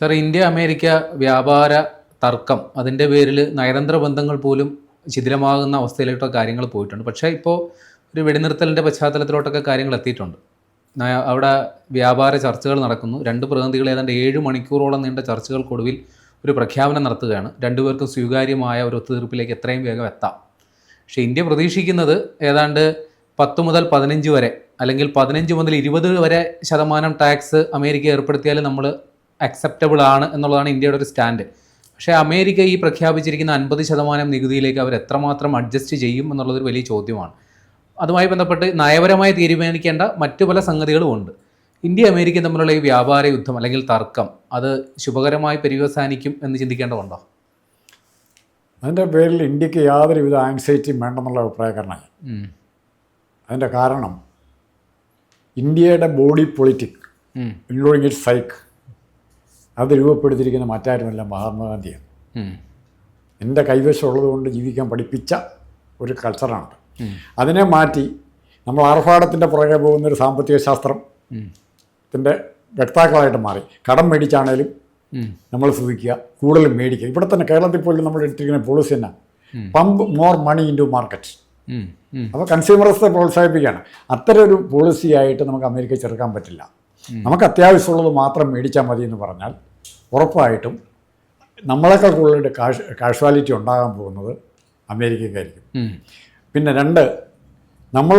Sir India America വ്യാപാര തർക്കം അതിന്റെ പേരിൽ നയതന്ത്ര ബന്ധങ്ങൾ പോലും ശിഥിലമാകുന്ന അവസ്ഥയിലോട്ടൊക്കെ കാര്യങ്ങൾ പോയിട്ടുണ്ട്. പക്ഷേ ഇപ്പോൾ ഒരു വെടിനിർത്തലിന്റെ പശ്ചാത്തലത്തിലോട്ടൊക്കെ കാര്യങ്ങൾ എത്തിയിട്ടുണ്ട്. അവിടെ വ്യാപാര ചർച്ചകൾ നടക്കുന്നു. രണ്ട് പ്രതിനിധികൾ ഏതാണ്ട് ഏഴ് മണിക്കൂറോളം നീണ്ട ചർച്ചകൾക്കൊടുവിൽ ഒരു പ്രഖ്യാപനം നടത്തുകയാണ്. രണ്ടുപേർക്കും സ്വീകാര്യമായ ഒരു ഒത്തുതീർപ്പിലേക്ക് എത്രയും വേഗം എത്താം. പക്ഷേ ഇന്ത്യ പ്രതീക്ഷിക്കുന്നത് ഏതാണ്ട് പത്ത് മുതൽ പതിനഞ്ച് വരെ അല്ലെങ്കിൽ പതിനഞ്ച് മുതൽ ഇരുപത് വരെ ശതമാനം ടാക്സ് അമേരിക്ക ഏർപ്പെടുത്തിയാൽ നമ്മൾ അക്സെപ്റ്റബിൾ ആണ് എന്നുള്ളതാണ് ഇന്ത്യയുടെ ഒരു സ്റ്റാൻഡ്. പക്ഷേ അമേരിക്ക ഈ പ്രഖ്യാപിച്ചിരിക്കുന്ന അൻപത് ശതമാനം നികുതിയിലേക്ക് അവർ എത്രമാത്രം അഡ്ജസ്റ്റ് ചെയ്യും എന്നുള്ളതൊരു വലിയ ചോദ്യമാണ്. അതുമായി ബന്ധപ്പെട്ട് നയപരമായി തീരുമാനിക്കേണ്ട മറ്റു പല സംഗതികളും ഉണ്ട്. ഇന്ത്യ അമേരിക്ക തമ്മിലുള്ള ഈ വ്യാപാര യുദ്ധം അല്ലെങ്കിൽ തർക്കം അത് ശുഭകരമായി പര്യവസാനിക്കും എന്ന് ചിന്തിക്കേണ്ടതുണ്ടോ? അതിന്റെ പേരിൽ ഇന്ത്യയ്ക്ക് യാതൊരുവിധ ആങ്സൈറ്റിയും വേണ്ടെന്നുള്ള അഭിപ്രായക്കാരനാണ്. അതിന്റെ കാരണം ഇന്ത്യയുടെ body politic. Including it psyche അത് രൂപപ്പെടുത്തിയിരിക്കുന്ന മറ്റാരുമല്ല മഹാത്മാഗാന്ധിയാണ്. എന്റെ കൈവശമുള്ളത് കൊണ്ട് ജീവിക്കാൻ പഠിപ്പിച്ച ഒരു കൾച്ചറാണ് അതിനെ മാറ്റി നമ്മൾ ആർഭാടത്തിന്റെ പുറകെ പോകുന്ന ഒരു സാമ്പത്തിക ശാസ്ത്രം. ത്തിന്റെ വ്യക്താക്കളായിട്ട് മാറി. കടം മേടിച്ചാണേലും നമ്മൾ ശ്രദ്ധിക്കുക കൂടുതൽ മേടിക്കുക. ഇവിടെ തന്നെ കേരളത്തിൽ പോലും നമ്മൾ എടുത്തിരിക്കുന്ന പോളിസി തന്നെ pump more money into market. അപ്പോൾ കൺസ്യൂമറത്തെ പ്രോത്സാഹിപ്പിക്കുകയാണ്. അത്തരം ഒരു പോളിസി ആയിട്ട് നമുക്ക് അമേരിക്ക ചെറുക്കാൻ പറ്റില്ല. നമുക്ക് അത്യാവശ്യമുള്ളത് മാത്രം മേടിച്ചാൽ മതി എന്ന് പറഞ്ഞാൽ ഉറപ്പായിട്ടും നമ്മളെക്കാൾ കൂടുതൽ കാഷ് കാഷ്വാലിറ്റി ഉണ്ടാകാൻ പോകുന്നത് അമേരിക്കക്കായിരിക്കും. പിന്നെ രണ്ട് നമ്മൾ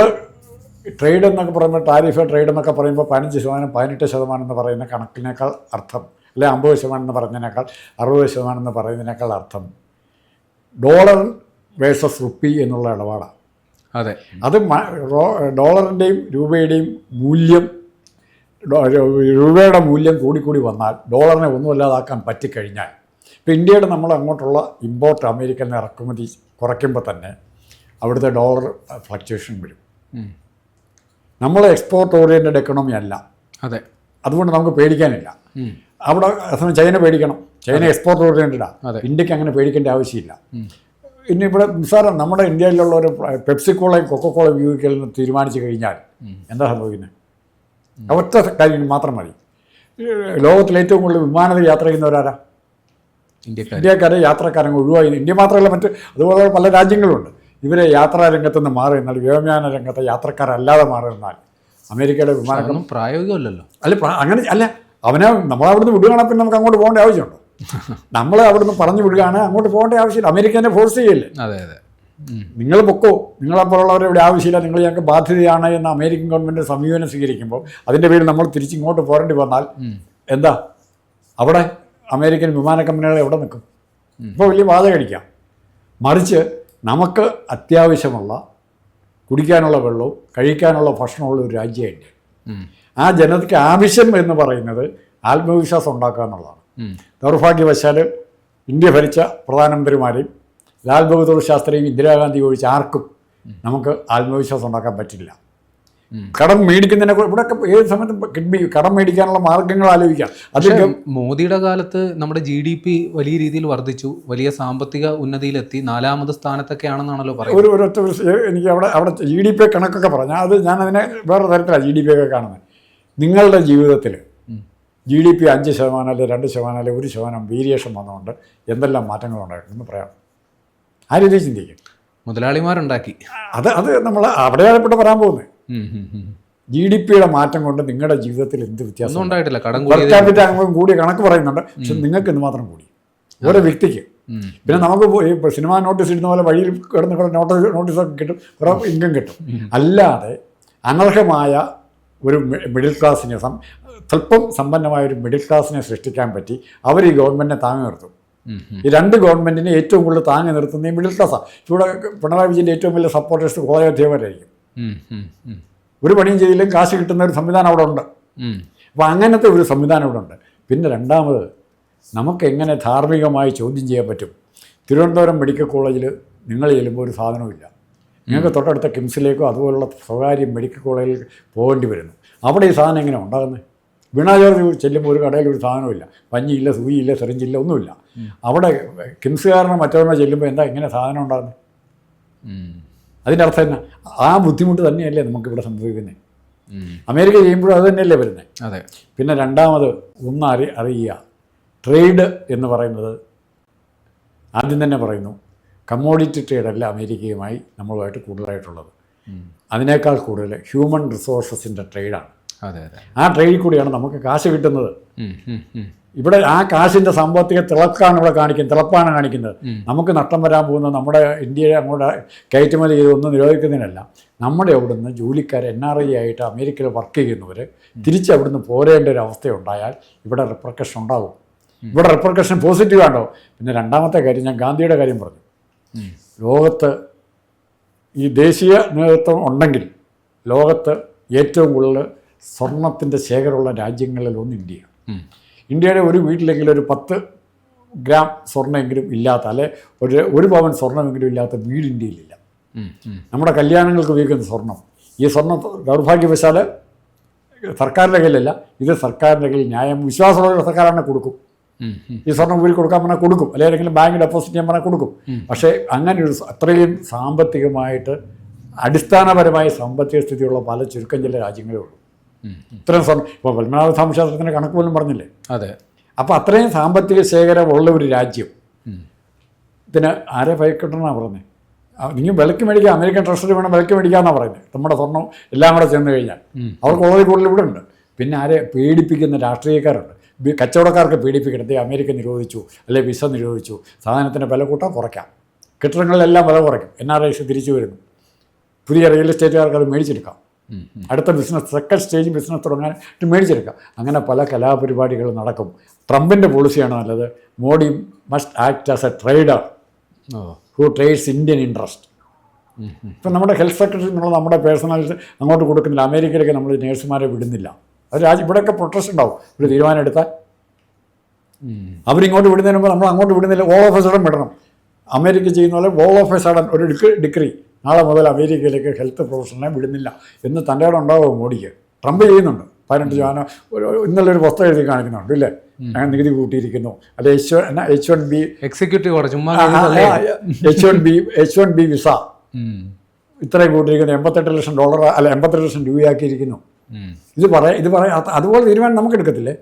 ട്രേഡ് എന്നൊക്കെ പറയുമ്പോൾ ടാരിഫ് ട്രേഡ് എന്നൊക്കെ പറയുമ്പോൾ പതിനഞ്ച് ശതമാനം പതിനെട്ട് ശതമാനം എന്ന് പറയുന്ന കണക്കിനേക്കാൾ അർത്ഥം അല്ലെ അമ്പത് ശതമാനം എന്ന് പറയുന്നതിനേക്കാൾ അറുപത് ശതമാനം എന്ന് പറയുന്നതിനേക്കാൾ അർത്ഥം. ഡോളർ വേഴ്സസ് റുപ്പി എന്നുള്ള ഇടപാടാണ്. അതെ. അത് ഡോളറിന്റെയും രൂപയുടെയും മൂല്യം രൂപയുടെ മൂല്യം കൂടിക്കൂടി വന്നാൽ ഡോളറിനെ ഒന്നുമില്ലാതാക്കാൻ പറ്റിക്കഴിഞ്ഞാൽ ഇപ്പോൾ ഇന്ത്യയുടെ നമ്മൾ അങ്ങോട്ടുള്ള ഇമ്പോർട്ട് അമേരിക്കൻ ഇറക്കുമതി കുറയ്ക്കുമ്പോൾ തന്നെ അവിടുത്തെ ഡോളർ ഫ്ലക്ച്വേഷൻ വരും. നമ്മൾ എക്സ്പോർട്ട് ഓറിയന്റഡ് എക്കണോമി അല്ല. അതെ. അതുകൊണ്ട് നമുക്ക് പേടിക്കാനില്ല. അവിടെ അസമയം ചൈന പേടിക്കണം. ചൈന എക്സ്പോർട്ട് ഓറിയന്റഡാണ് അതെ. ഇന്ത്യയ്ക്ക് അങ്ങനെ പേടിക്കേണ്ട ആവശ്യമില്ല. ഇനി ഇവിടെ നിസ്സാരം നമ്മുടെ ഇന്ത്യയിലുള്ള ഒരു പെപ്സിക്കോളയും കൊക്കക്കോളയും ഉപയോഗിക്കലെന്ന് തീരുമാനിച്ചു കഴിഞ്ഞാൽ എന്താ സംഭവിക്കുന്നത്? ഒറ്റ കാര്യം മാത്രം മതി. ലോകത്തിലെ ലോകത്തിൽ ഏറ്റവും കൂടുതൽ വിമാനത്തിൽ യാത്ര ചെയ്യുന്നവരാരാ? ഇന്ത്യക്കാരെ. യാത്രക്കാരൻ ഒഴിവായി. ഇന്ത്യ മാത്രമല്ല മറ്റ് അതുപോലെ പല രാജ്യങ്ങളുമുണ്ട് ഇവരെ യാത്രാ രംഗത്ത് നിന്ന് മാറി നിന്നാൽ വ്യോമയാന രംഗത്തെ യാത്രക്കാരല്ലാതെ മാറി നിന്നാൽ അമേരിക്കയുടെ വിമാനങ്ങളും പ്രായോഗികമല്ലല്ലോ. അല്ല അങ്ങനെ അല്ല അവനെ നമ്മളവിടുന്ന് വിടുകയാണെങ്കിൽ പിന്നെ നമുക്ക് അങ്ങോട്ട് പോകേണ്ട ആവശ്യമുണ്ടോ? നമ്മൾ അവിടുന്ന് പറഞ്ഞു വിടുകയാണ് അങ്ങോട്ട് പോകേണ്ട ആവശ്യമില്ല. അമേരിക്കനെ ഫോഴ്സ് ചെയ്യല്ലേ? അതെ അതെ. നിങ്ങൾ പൊക്കോ. നിങ്ങളെപ്പോലുള്ളവരെ ഇവിടെ ആവശ്യമില്ല. നിങ്ങൾ ഞങ്ങൾക്ക് ബാധ്യതയാണ് എന്ന അമേരിക്കൻ ഗവൺമെന്റ് സമീപനം സ്വീകരിക്കുമ്പോൾ അതിന്റെ പേരിൽ നമ്മൾ തിരിച്ചിങ്ങോട്ട് പോരേണ്ടി വന്നാൽ എന്താ? അവിടെ അമേരിക്കൻ വിമാന കമ്പനികൾ എവിടെ നിൽക്കും? ഇപ്പോൾ വലിയ വാതകടിക്കാം മറിച്ച് നമുക്ക് അത്യാവശ്യമുള്ള കുടിക്കാനുള്ള വെള്ളവും കഴിക്കാനുള്ള ഭക്ഷണമുള്ള ഒരു രാജ്യമുണ്ട്. ഇന്ത്യ ആ ജനതയ്ക്ക് ആവശ്യം എന്ന് പറയുന്നത് ആത്മവിശ്വാസം ഉണ്ടാക്കുക എന്നുള്ളതാണ്. ദൗർഭാഗ്യവശാൽ ഇന്ത്യ ഭരിച്ച പ്രധാനമന്ത്രിമാരെയും ലാൽ ബഹദൂർ ശാസ്ത്രിയും ഇന്ദിരാഗാന്ധി ഒഴിച്ച് ആർക്കും നമുക്ക് ആത്മവിശ്വാസം ഉണ്ടാക്കാൻ പറ്റില്ല. കടം മേടിക്കുന്നതിനെ ഇവിടെയൊക്കെ ഏത് സമയത്തും കിഡ്നി കടം മേടിക്കാനുള്ള മാർഗങ്ങൾ ആലോചിക്കാം. അത് മോദിയുടെ കാലത്ത് നമ്മുടെ ജി ഡി പി വലിയ രീതിയിൽ വർദ്ധിച്ചു വലിയ സാമ്പത്തിക ഉന്നതിയിലെത്തി നാലാമത് സ്ഥാനത്തൊക്കെയാണെന്നാണല്ലോ പറയുന്നത്. ഒരു ഒരൊറ്റ എനിക്ക് അവിടെ അവിടെ ജി ഡി പി കണക്കൊക്കെ പറഞ്ഞു അത് ഞാൻ അതിനെ വേറെ തരത്തിലാണ് ജി ഡി പി ഒക്കെ കാണുന്നത്. നിങ്ങളുടെ ജീവിതത്തിൽ. ജി ഡി പി അഞ്ച് ശതമാനം അല്ലെങ്കിൽ രണ്ട് ശതമാനം അല്ലെങ്കിൽ ഒരു ശതമാനം വേരിയേഷൻ വന്നുകൊണ്ട് എന്തെല്ലാം മാറ്റങ്ങൾ ഉണ്ടായിട്ടുണ്ടെന്ന് പറയാം ആ രീതിയിൽ ചിന്തിക്കും? മുതലാളിമാരുണ്ടാക്കി. അത് അത് നമ്മൾ അവിടെയാണ് ഇപ്പോൾ പറയാൻ പോകുന്നത്. ജി ഡി പിയുടെ മാറ്റം കൊണ്ട് നിങ്ങളുടെ ജീവിതത്തിൽ എന്ത് വ്യത്യാസം ഉണ്ടായിട്ടില്ല. കടം കൂടിയ കണക്ക് പറയുന്നുണ്ട്. പക്ഷെ നിങ്ങൾക്ക് എന്ത് മാത്രം കൂടി. ഓരോ വ്യക്തിക്ക്. പിന്നെ നമുക്ക് സിനിമ നോട്ടീസ് ഇടുന്ന പോലെ വഴിയിൽ കിടന്ന് കുറേ നോട്ടീസ് നോട്ടീസൊക്കെ കിട്ടും. കുറേ ഇൻകം കിട്ടും. അല്ലാതെ അനർഹമായ ഒരു മിഡിൽ ക്ലാസ്സിനെ സം സ്വല്പം സമ്പന്നമായ ഒരു മിഡിൽ ക്ലാസ്സിനെ സൃഷ്ടിക്കാൻ പറ്റി അവർ ഈ ഗവൺമെന്റിനെ താങ്ങി നിർത്തും. ഈ രണ്ട് ഗവൺമെന്റിനെ ഏറ്റവും കൂടുതൽ താങ്ങി നിർത്തുന്ന ഈ മിഡിൽ ക്ലാസ്സാണ് ഇവിടെ പിണറായി വിജയന്റെ ഏറ്റവും വലിയ സപ്പോർട്ടേഴ്സ് കോളേജ് അധ്യാപകരായിരിക്കും. ഉം, ഉം, ഉം. ഒരു പണിയും ചെയ്തില്ലെങ്കിൽ കാശ് കിട്ടുന്ന ഒരു സംവിധാനം അവിടെ ഉണ്ട്. അപ്പോൾ അങ്ങനത്തെ ഒരു സംവിധാനം ഇവിടെ ഉണ്ട്. പിന്നെ രണ്ടാമത് നമുക്ക് എങ്ങനെ ധാർമ്മികമായി ചോദ്യം ചെയ്യാൻ പറ്റും? തിരുവനന്തപുരം മെഡിക്കൽ കോളേജിൽ നിങ്ങൾ ചെല്ലുമ്പോൾ ഒരു സാധനവുമില്ല നിങ്ങൾക്ക് തൊട്ടടുത്ത കിംസിലേക്കോ അതുപോലുള്ള സ്വകാര്യ മെഡിക്കൽ കോളേജിൽ പോകേണ്ടി വരുന്നു. അവിടെ ഈ സാധനം എങ്ങനെ ഉണ്ടാകുന്നത്? വീണാ ജോർജ് ചെല്ലുമ്പോൾ ഒരു കടയിൽ ഒരു സാധനമില്ല പഞ്ഞിയില്ല സൂയില്ല സെറിഞ്ചില്ല ഒന്നുമില്ല. അവിടെ കിംസുകാരനോ മറ്റവനോ ചെല്ലുമ്പോൾ എന്താ ഇങ്ങനെ സാധനം ഉണ്ടാകുന്നത്. അതിന്റെ അർത്ഥം എന്നാ? ആ ബുദ്ധിമുട്ട് തന്നെയല്ലേ നമുക്കിവിടെ സംഭവിക്കുന്നത്. അമേരിക്ക ചെയ്യുമ്പോഴും അത് തന്നെയല്ലേ വരുന്നത് അതെ. പിന്നെ രണ്ടാമത് ഒന്ന് അറി അറിയുക. ട്രേഡ് എന്ന് പറയുന്നത് ആദ്യം തന്നെ പറയുന്നു. കമ്മോഡിറ്റി ട്രേഡല്ല അമേരിക്കയുമായി നമ്മളുമായിട്ട് കൂടുതലായിട്ടുള്ളത്. അതിനേക്കാൾ കൂടുതൽ ഹ്യൂമൻ റിസോഴ്സസിന്റെ ട്രേഡാണ്. ആ ട്രെയിനിൽ കൂടിയാണ് നമുക്ക് കാശ് കിട്ടുന്നത്. ഇവിടെ ആ കാശിന്റെ സാമ്പത്തിക തിളക്കാണ് ഇവിടെ കാണിക്കുന്നത് തിളപ്പാണ് കാണിക്കുന്നത്. നമുക്ക് നഷ്ടം വരാൻ പോകുന്ന നമ്മുടെ ഇന്ത്യയെ അങ്ങോട്ട് കയറ്റുമതി ചെയ്തൊന്നും നിരോധിക്കുന്നതിനല്ല. നമ്മുടെ അവിടുന്ന് ജോലിക്കാർ എൻ ആർ ഐ ആയിട്ട് അമേരിക്കയിൽ വർക്ക് ചെയ്യുന്നവർ തിരിച്ച് അവിടുന്ന് പോരേണ്ട ഒരു അവസ്ഥ ഉണ്ടായാൽ ഇവിടെ റിപ്രക്കഷൻ ഉണ്ടാകും ഇവിടെ റിപ്രക്കഷൻ പോസിറ്റീവ് ആണോ? പിന്നെ രണ്ടാമത്തെ കാര്യം ഞാൻ ഗാന്ധിയുടെ കാര്യം പറഞ്ഞു. ലോകത്ത് ഈ ദേശീയ നേതൃത്വം ഉണ്ടെങ്കിൽ ലോകത്ത് ഏറ്റവും കൂടുതൽ സ്വർണത്തിന്റെ ശേഖരമുള്ള രാജ്യങ്ങളിൽ ഒന്ന് ഇന്ത്യ. ഇന്ത്യയുടെ ഒരു വീട്ടിലെങ്കിലും ഒരു പത്ത് ഗ്രാം സ്വർണമെങ്കിലും ഇല്ലാത്ത അല്ലെ ഒരു ഒരു പവൻ സ്വർണമെങ്കിലും ഇല്ലാത്ത വീട് ഇന്ത്യയിലില്ല. നമ്മുടെ കല്യാണങ്ങൾക്ക് ഉപയോഗിക്കുന്ന സ്വർണം. ഈ സ്വർണം ദൗർഭാഗ്യവശാൽ സർക്കാരിന്റെ കയ്യിലല്ല ഇത് സർക്കാരിന്റെ കയ്യിൽ ന്യായം വിശ്വാസമുള്ള സർക്കാരാണ് കൊടുക്കും. ഈ സ്വർണം ഉപയോഗിച്ച് കൊടുക്കാൻ പറഞ്ഞാൽ കൊടുക്കും. അല്ലെങ്കിൽ ഏതെങ്കിലും ബാങ്ക് ഡെപ്പോസിറ്റ് ചെയ്യാൻ പറഞ്ഞാൽ കൊടുക്കും. പക്ഷേ അങ്ങനെ ഒരു അത്രയും സാമ്പത്തികമായിട്ട് അടിസ്ഥാനപരമായ സാമ്പത്തിക സ്ഥിതിയുള്ള പല ചുരുക്കം ചില രാജ്യങ്ങളേ ഉള്ളൂ. ഇത്രയും സ്വർണം ഇപ്പോൾ പത്മനാഭ സ്വാമിക്ഷേത്രത്തിന്റെ കണക്ക് പോലും പറഞ്ഞില്ലേ? അതെ. അപ്പോൾ അത്രയും സാമ്പത്തിക ശേഖരമുള്ള ഒരു രാജ്യം. ഇതിന് ആരെ ഭയക്കെട്ടെന്നാണ് പറഞ്ഞത് നിങ്ങൾ വിലക്ക് മേടിക്കുക അമേരിക്കൻ ട്രഷറി വേണം വിലക്ക് മേടിക്കാമെന്നാണ് പറയുന്നത് നമ്മുടെ സ്വർണം എല്ലാം കൂടെ ചെന്ന് കഴിഞ്ഞാൽ. അവർക്ക് ഓരോ കൂടുതൽ ഇവിടെ ഉണ്ട്. പിന്നെ ആരെ പേടിപ്പിക്കുന്ന രാഷ്ട്രീയക്കാരുണ്ട്. കച്ചവടക്കാർക്ക് പേടിപ്പിക്കണം അമേരിക്ക നിരോധിച്ചു അല്ലെ വിസ നിരോധിച്ചു. സാധനത്തിന്റെ വില കൂട്ടാൻ കുറയ്ക്കാം. കെട്ടിടങ്ങളിലെല്ലാം വില കുറയ്ക്കും. എൻ ആർ ഐസ് തിരിച്ചു വരുന്നു. പുതിയ റിയൽ എസ്റ്റേറ്റുകാർക്ക് അത് മേടിച്ചെടുക്കാം. അടുത്ത ബിസിനസ് സെക്കൻഡ് സ്റ്റേജ് ബിസിനസ് തുടങ്ങാൻ മേടിച്ചെടുക്കുക മേടിച്ചെടുക്കാം. അങ്ങനെ പല കലാപരിപാടികൾ നടക്കും. ട്രംപിന്റെ പോളിസിയാണ് നല്ലത്. Modi must act as a trader who trades Indian interest. ഇപ്പം നമ്മുടെ ഹെൽത്ത് സെക്രട്ടറി നമ്മൾ നമ്മുടെ പേഴ്സണൽ അങ്ങോട്ട് കൊടുക്കുന്നില്ല. അമേരിക്കയിലേക്ക് നമ്മൾ നേഴ്സുമാരെ വിടുന്നില്ല. അത് രാജ്യം ഇവിടെയൊക്കെ പ്രൊട്ടസ്റ്റ് ഉണ്ടാവും. ഒരു തീരുമാനം എടുത്താൽ. അവരിങ്ങോട്ട് വിടുന്നതിന് മുമ്പ് നമ്മൾ അങ്ങോട്ട് വിടുന്നില്ല. ഓൾ ഓഫ് എ സഡൻ വിടണം. അമേരിക്ക ചെയ്യുന്ന പോലെ ഓൾ ഓഫ് എ സഡൻ ഒരു ഡിഗ്രി നാളെ മുതൽ അമേരിക്കയിലേക്ക് ഹെൽത്ത് പ്രൊഫഷനെ വിടുന്നില്ല. എന്ന് തന്റെ ഇടം ഉണ്ടാവുമോ മോഡിക്ക്. ട്രംപ് ചെയ്യുന്നുണ്ട്. പതിനെട്ട് ശതമാനം ഒരു ഇന്നലെ ഒരു പുസ്തകം എഴുതി കാണിക്കുന്നുണ്ട് ഇല്ലേ? അങ്ങനെ നികുതി കൂട്ടിയിരിക്കുന്നു. അല്ലെ എച്ച് എന്നാ H one B executive? H one B H one B visa. ഇത്രയും കൂട്ടിയിരിക്കുന്നു. എൺപത്തെട്ട് ലക്ഷം ഡോളർ അല്ല എൺപത്തെട്ട് ലക്ഷം രൂപയാക്കിയിരിക്കുന്നു. ഇത് പറയാം ഇത് പറയാം അതുപോലെ തീരുമാനം നമുക്ക് എടുക്കത്തില്ലേ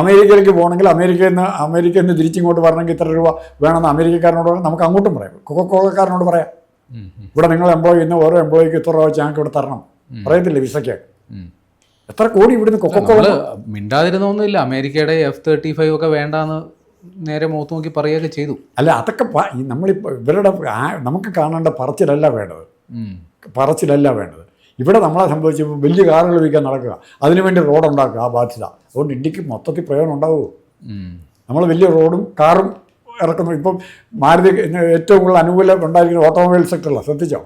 അമേരിക്കയിലേക്ക് പോകണമെങ്കിൽ അമേരിക്കയിൽ നിന്ന് അമേരിക്കയിൽ നിന്ന് തിരിച്ചിങ്ങോട്ട് വരണമെങ്കിൽ ഇത്ര രൂപ വേണമെന്ന് അമേരിക്കക്കാരനോട് പറയാം നമുക്ക് അങ്ങോട്ടും പറയാം. കൊക്കക്കോളക്കാരനോട് പറയാം. ഇവിടെ നിങ്ങൾ എംപ്ലോയി ഇന്ന് ഓരോ എംപ്ലോയിക്ക് ഇത്ര രൂപ ഞങ്ങൾക്ക് ഇവിടെ തരണം. പറയത്തില്ലേ വിസയ്ക്ക്? എത്ര കോടി ഇവിടുന്ന് കൊക്കക്കോള കോള മിണ്ടാതിരുന്നൊന്നുമില്ല. അമേരിക്കയുടെ എഫ് തേർട്ടി ഫൈവ് ഒക്കെ വേണ്ടാന്ന് നേരെ മുഖത്ത് നോക്കി പറയുകയൊക്കെ ചെയ്തു. അല്ല അതൊക്കെ നമ്മളിപ്പോൾ ഇവരുടെ നമുക്ക് കാണേണ്ട പറച്ചിലല്ല വേണ്ടത്. പറച്ചിലല്ല വേണ്ടത്. ഇവിടെ നമ്മളെ സംബന്ധിച്ച് വലിയ കാറുകൾ വിൽക്കാൻ നടക്കുക. അതിനുവേണ്ടി റോഡ് ഉണ്ടാക്കുക ആ ബാധ്യത. അതുകൊണ്ട് ഇന്ത്യയ്ക്ക് മൊത്തത്തിൽ പ്രയോജനം ഉണ്ടാവുമോ നമ്മൾ വലിയ റോഡും കാറും ഇറക്കുന്നു. ഇപ്പം മാരുതി ഏറ്റവും കൂടുതൽ അനുകൂലം ഉണ്ടായിരിക്കുന്ന ഓട്ടോമൊബൈൽ സെക്ടറിലാണ് ശ്രദ്ധിച്ചോ.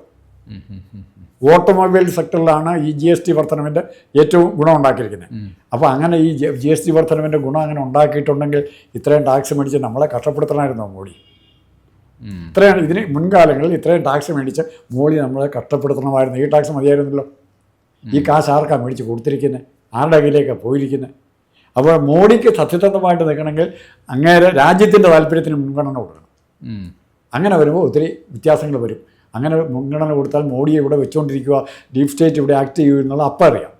ഓട്ടോമൊബൈൽ സെക്ടറിലാണ് ഈ ജി എസ് ടി വർധനവിന്റെ ഏറ്റവും ഗുണം ഉണ്ടാക്കിയിരിക്കുന്നത്. അപ്പോൾ അങ്ങനെ ഈ ജി എസ് ടി വർധനവിന്റെ ഗുണം അങ്ങനെ ഉണ്ടാക്കിയിട്ടുണ്ടെങ്കിൽ ഇത്രയും ടാക്സ് മേടിച്ച് നമ്മളെ കഷ്ടപ്പെടുത്തണമായിരുന്നു മോഡി. ഇത്രയാണ് ഇതിന് മുൻകാലങ്ങളിൽ ഇത്രയും ടാക്സ് മേടിച്ച് മോളി നമ്മളെ കഷ്ടപ്പെടുത്തണമായിരുന്നു. ഈ ടാക്സ് മതിയായിരുന്നല്ലോ. ഈ കാശ് ആർക്കാണ് മേടിച്ച് കൊടുത്തിരിക്കുന്നത് ആരുടെ കയ്യിലേക്കാണ് പോയിരിക്കുന്നത് അപ്പോൾ മോഡിക്ക് സത്യസന്ധമായിട്ട് നിൽക്കണമെങ്കിൽ അങ്ങേരെ രാജ്യത്തിന്റെ താല്പര്യത്തിന് മുൻഗണന കൊടുക്കണം. അങ്ങനെ വരുമ്പോൾ ഒത്തിരി വ്യത്യാസങ്ങൾ വരും. അങ്ങനെ മുൻഗണന കൊടുത്താൽ മോഡിയെ ഇവിടെ വെച്ചുകൊണ്ടിരിക്കുക ഡീപ് സ്റ്റേറ്റ് ഇവിടെ ആക്ട് ചെയ്യുക എന്നുള്ള അപ്പം അറിയാം.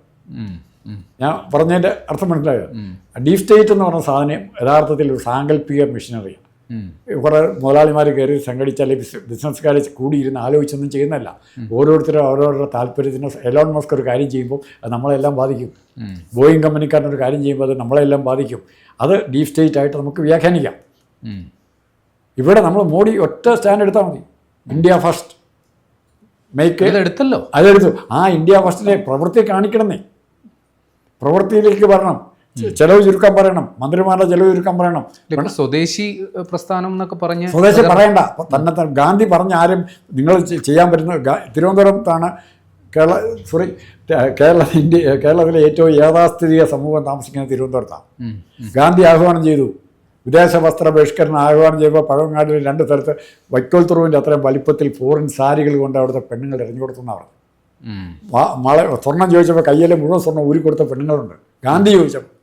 ഞാൻ പറഞ്ഞതിന്റെ അർത്ഥം മനസ്സിലായത് ഡീപ് സ്റ്റേറ്റ് എന്ന് പറഞ്ഞ സാധനം യഥാർത്ഥത്തിൽ ഒരു സാങ്കല്പിക മെഷീനറിയാണ്. കുറേ മുതലാളിമാർ കയറി സംഘടിച്ച് അല്ലെങ്കിൽ ബിസ് ബിസിനസ്സുകാർ കൂടിയിരുന്ന് ആലോചിച്ചൊന്നും ചെയ്യുന്നല്ല ഓരോരുത്തരും അവരവരുടെ താല്പര്യത്തിന് എലോൺ മസ്ക് ഒരു കാര്യം ചെയ്യുമ്പോൾ അത് നമ്മളെല്ലാം ബാധിക്കും. ബോയിങ് കമ്പനിക്കാരനൊരു കാര്യം ചെയ്യുമ്പോൾ അത് നമ്മളെല്ലാം ബാധിക്കും. അത് ഡീപ് സ്റ്റേറ്റ് ആയിട്ട് നമുക്ക് വ്യാഖ്യാനിക്കാം. ഇവിടെ നമ്മൾ മോഡി ഒറ്റ സ്റ്റാൻഡ് എടുത്താൽ മതി. India first. മേക്ക് ഇതെടുത്തല്ലോ അതെടുത്തു. ആ ഇന്ത്യ ഫസ്റ്റിനെ പ്രവൃത്തി കാണിക്കണമെന്നേ. പ്രവൃത്തിയിലേക്ക് വരണം. ചെലവ് ചുരുക്കാൻ പറയണം. മന്ത്രിമാരുടെ ചെലവ് ചുരുക്കാൻ പറയണം. സ്വദേശി പ്രസ്ഥാനം എന്നൊക്കെ പറഞ്ഞ് സ്വദേശി പറയണ്ട. തന്നെ ഗാന്ധി പറഞ്ഞ ആരും നിങ്ങൾ ചെയ്യാൻ പറ്റുന്ന തിരുവനന്തപുരത്താണ് കേരള സോറി കേരള ഇന്ത്യ കേരളത്തിലെ ഏറ്റവും യാഥാസ്ഥിതിക സമൂഹം താമസിക്കുന്നത് തിരുവനന്തപുരത്താണ്. ഗാന്ധി ആഹ്വാനം ചെയ്തു. വിദേശ വസ്ത്ര ബഹിഷ്കരണം ആഹ്വാനം ചെയ്യുമ്പോൾ പഴവങ്ങാടിൽ രണ്ട് സ്ഥലത്ത് വൈക്കോൽ തുറവിന്റെ അത്രയും വലിപ്പത്തിൽ ഫോറിൻ സാരികൾ കൊണ്ട് അവിടുത്തെ പെണ്ണുങ്ങൾ എറിഞ്ഞു കൊടുത്തെന്നാണ്. മള സ്വർണം ചോദിച്ചപ്പോൾ കയ്യിലെ മുഴുവൻ സ്വർണം ഊരി കൊടുത്ത പെണ്ണുങ്ങളുണ്ട്. ഗാന്ധി ചോദിച്ചപ്പോൾ.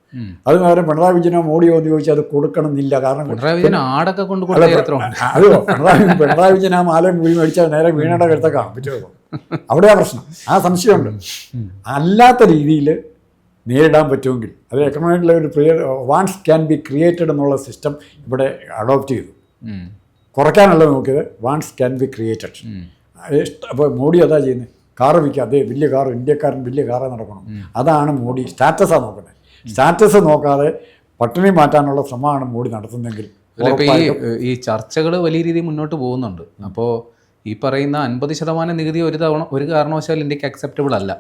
അത് നേരം പിണറായി വിജയനോ മോഡിയോ എന്ന് ചോദിച്ചാൽ അത് കൊടുക്കണമെന്നില്ല. കാരണം ആടൊക്കെ കൊണ്ട് അത് പിണറായി പിണറായി വിജയൻ ആ കൂടി മേടിച്ചാൽ നേരെ വീണയുടെ കഴുത്തൊക്കെ പറ്റുമോ? അവിടെയാ പ്രശ്നം. ആ സംശയമുണ്ട്. അല്ലാത്ത രീതിയിൽ നേരിടാൻ പറ്റുമെങ്കിൽ അത് എക്കണോമിക്കിലെ ഒരു പ്രിയ വാൻസ് ക്യാൻ ബി ക്രിയേറ്റഡ് എന്നുള്ള സിസ്റ്റം ഇവിടെ അഡോപ്റ്റ് ചെയ്തു. കുറയ്ക്കാനല്ല നോക്കിയത് വാൻസ് ക്യാൻ ബി ക്രിയേറ്റഡ്. അപ്പോൾ മോഡി അതാ ചെയ്യുന്നത്. കാറ് വിൽക്കുക അതേ വലിയ കാറ് ഇന്ത്യക്കാരൻ വലിയ കാറേ നടക്കണം. അതാണ് മോഡി. സ്റ്റാറ്റസാണ് നോക്കുന്നത്. സ്റ്റാറ്റസ് നോക്കാതെ പട്ടിണി മാറ്റാനുള്ള ശ്രമമാണ് മോഡി നടത്തുന്നതെങ്കിൽ ഈ ഈ ചർച്ചകൾ വലിയ രീതിയിൽ മുന്നോട്ട് പോകുന്നുണ്ട്. അപ്പോൾ ഈ പറയുന്ന അൻപത് ശതമാനം നികുതി ഒരു തവണ ഒരു കാരണവശാലും ഇന്ത്യയ്ക്ക് അക്സെപ്റ്റബിൾ അല്ല.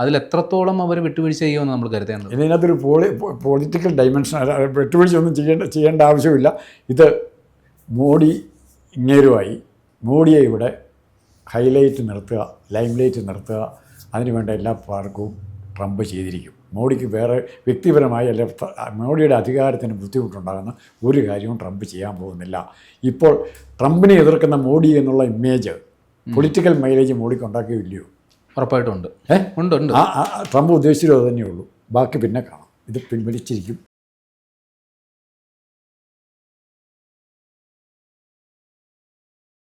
അതിൽ എത്രത്തോളം അവർ വിട്ടുവീഴ്ച ചെയ്യുമെന്ന് നമ്മൾ കരുതേണ്ടത്? ഇതിനകത്തൊരു പോളി പൊളിറ്റിക്കൽ ഡൈമെൻഷൻ വിട്ടുവീഴ്ച ഒന്നും ചെയ്യേണ്ട ചെയ്യേണ്ട ആവശ്യമില്ല. ഇത് മോഡി ഇങ്ങേരുമായി മോഡിയെ ഇവിടെ ഹൈലൈറ്റ് നിർത്തുക ലൈംലൈറ്റ് നിർത്തുക അതിനുവേണ്ട എല്ലാ പാർക്കും ട്രംപ് ചെയ്തിരിക്കും. മോഡിക്ക് വേറെ വ്യക്തിപരമായി അല്ലെ മോഡിയുടെ അധികാരത്തിന് ബുദ്ധിമുട്ടുണ്ടാകുന്ന ഒരു കാര്യവും ട്രംപ് ചെയ്യാൻ പോകുന്നില്ല. ഇപ്പോൾ ട്രംപിനെ എതിർക്കുന്ന മോഡി എന്നുള്ള ഇമേജ് പൊളിറ്റിക്കൽ മൈലേജ് മോഡിക്ക് ഉണ്ടാക്കിയില്ലയോ ഉറപ്പായിട്ടും ഉണ്ട്. ഏ? ഉണ്ട് ഉണ്ട്. ആ ട്രംപ് ഉദ്ദേശിച്ചത് തന്നെയുള്ളൂ. ബാക്കി പിന്നെ കാണാം. ഇത് പിൻവലിച്ചിരിക്കും.